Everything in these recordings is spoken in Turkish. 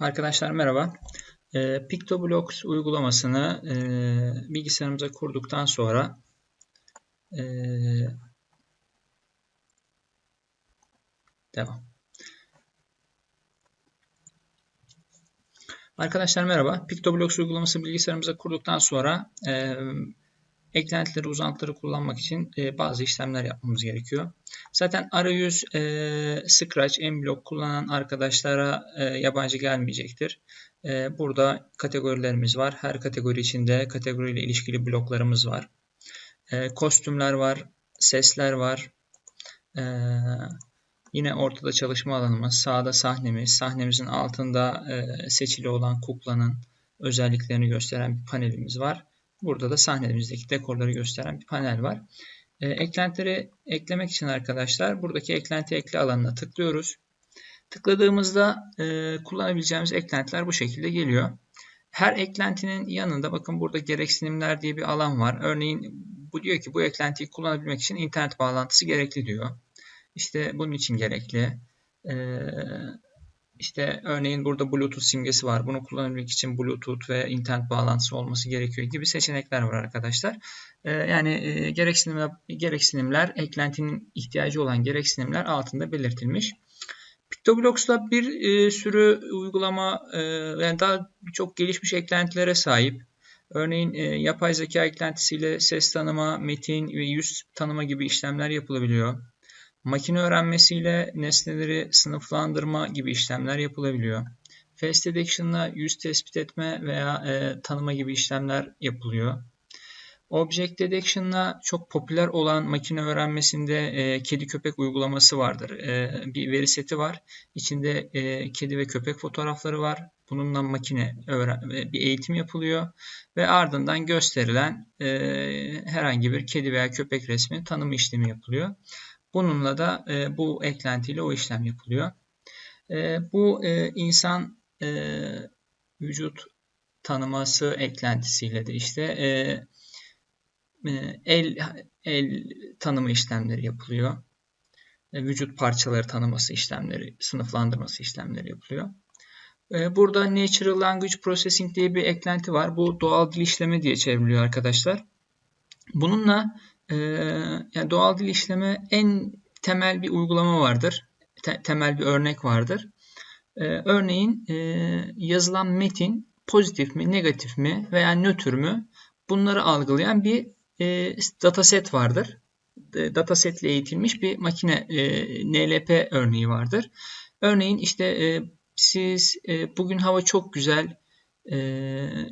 Arkadaşlar merhaba. E, PictoBlocks uygulamasını e, bilgisayarımıza kurduktan sonra e, devam. Arkadaşlar merhaba. PictoBlocks uygulaması bilgisayarımıza kurduktan sonra e, eklentileri, uzantıları kullanmak için e, bazı işlemler yapmamız gerekiyor. Zaten arayüz e, Scratch, MBlock kullanan arkadaşlara e, yabancı gelmeyecektir. E, burada kategorilerimiz var. Her kategori içinde kategoriyle ilişkili bloklarımız var. E, kostümler var, sesler var. E, yine ortada çalışma alanımız, sağda sahnemiz, sahnemizin altında e, seçili olan kuklanın özelliklerini gösteren bir panelimiz var. Burada da sahnemizdeki dekorları gösteren bir panel var. E, eklentileri eklemek için arkadaşlar buradaki eklenti ekle alanına tıklıyoruz. Tıkladığımızda e, kullanabileceğimiz eklentiler bu şekilde geliyor. Her eklentinin yanında bakın burada gereksinimler diye bir alan var. Örneğin bu diyor ki bu eklentiyi kullanabilmek için internet bağlantısı gerekli diyor. İşte bunun için gerekli. Ee, işte örneğin burada Bluetooth simgesi var. Bunu kullanabilmek için Bluetooth ve internet bağlantısı olması gerekiyor gibi seçenekler var arkadaşlar. Ee, yani e, gereksinimler, gereksinimler, eklentinin ihtiyacı olan gereksinimler altında belirtilmiş. PictoBlocks'la bir e, sürü uygulama e, yani daha çok gelişmiş eklentilere sahip. Örneğin e, yapay zeka eklentisiyle ses tanıma, metin ve yüz tanıma gibi işlemler yapılabiliyor. Makine öğrenmesiyle nesneleri sınıflandırma gibi işlemler yapılabiliyor. Face Detection'la yüz tespit etme veya e, tanıma gibi işlemler yapılıyor. Object Detection'la çok popüler olan makine öğrenmesinde e, kedi köpek uygulaması vardır. E, bir veri seti var. İçinde e, kedi ve köpek fotoğrafları var. Bununla makine öğren e, bir eğitim yapılıyor ve ardından gösterilen e, herhangi bir kedi veya köpek resmi tanıma işlemi yapılıyor. Bununla da e, bu eklentiyle o işlem yapılıyor. E, bu e, insan e, vücut tanıması eklentisiyle de işte e, e, el el tanıma işlemleri yapılıyor. E, vücut parçaları tanıması işlemleri, sınıflandırması işlemleri yapılıyor. E, burada Natural Language Processing diye bir eklenti var. Bu doğal dil işleme diye çevriliyor arkadaşlar. Bununla e, yani doğal dil işleme en temel bir uygulama vardır. Te, temel bir örnek vardır. E, örneğin e, yazılan metin pozitif mi, negatif mi veya nötr mü bunları algılayan bir e, dataset vardır. E, datasetle eğitilmiş bir makine e, NLP örneği vardır. Örneğin işte e, siz e, bugün hava çok güzel e,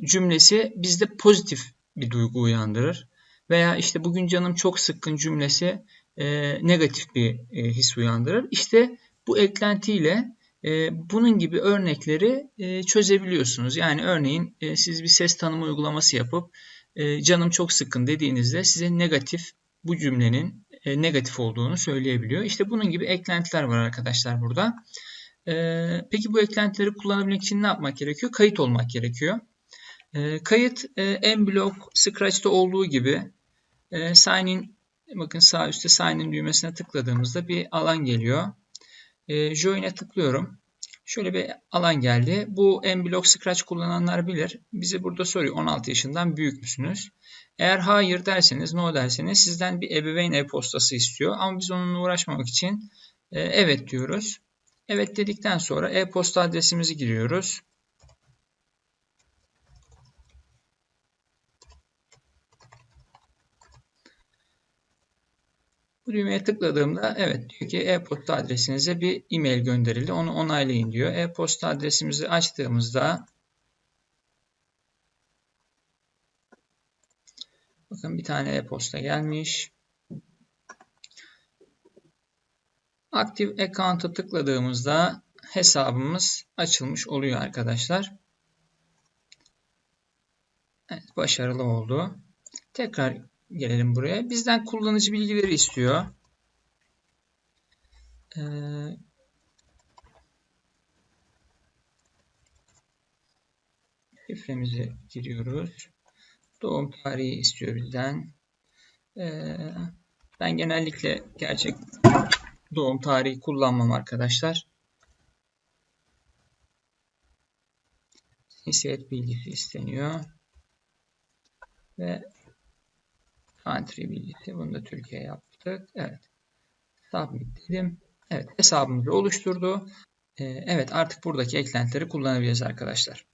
cümlesi bizde pozitif bir duygu uyandırır. Veya işte bugün canım çok sıkkın cümlesi e, negatif bir e, his uyandırır. İşte bu eklentiyle e, bunun gibi örnekleri e, çözebiliyorsunuz. Yani örneğin e, siz bir ses tanıma uygulaması yapıp e, canım çok sıkkın dediğinizde size negatif bu cümlenin e, negatif olduğunu söyleyebiliyor. İşte bunun gibi eklentiler var arkadaşlar burada. E, peki bu eklentileri kullanabilmek için ne yapmak gerekiyor? Kayıt olmak gerekiyor. E, kayıt e, MBlock Scratch'ta olduğu gibi e, sign in bakın sağ üstte sign in düğmesine tıkladığımızda bir alan geliyor. E, Join'e tıklıyorum. Şöyle bir alan geldi. Bu MBlock Scratch kullananlar bilir. Bizi burada soruyor 16 yaşından büyük müsünüz? Eğer hayır derseniz, no derseniz sizden bir ebeveyn e-postası istiyor. Ama biz onunla uğraşmamak için e, evet diyoruz. Evet dedikten sonra e-posta adresimizi giriyoruz. Bu düğmeye tıkladığımda evet diyor ki e-posta adresinize bir e-mail gönderildi. Onu onaylayın diyor. E-posta adresimizi açtığımızda bakın bir tane e-posta gelmiş. Active Account'a tıkladığımızda hesabımız açılmış oluyor arkadaşlar. Evet, başarılı oldu. Tekrar gelelim buraya. Bizden kullanıcı bilgileri istiyor. Ee, şifremizi giriyoruz. Doğum tarihi istiyor bizden. Ee, ben genellikle gerçek doğum tarihi kullanmam arkadaşlar. cinsiyet bilgisi isteniyor. Ve country bilgisi. Bunu da Türkiye yaptık. Evet. Submit dedim. Evet hesabımızı oluşturdu. Ee, evet artık buradaki eklentileri kullanabiliriz arkadaşlar.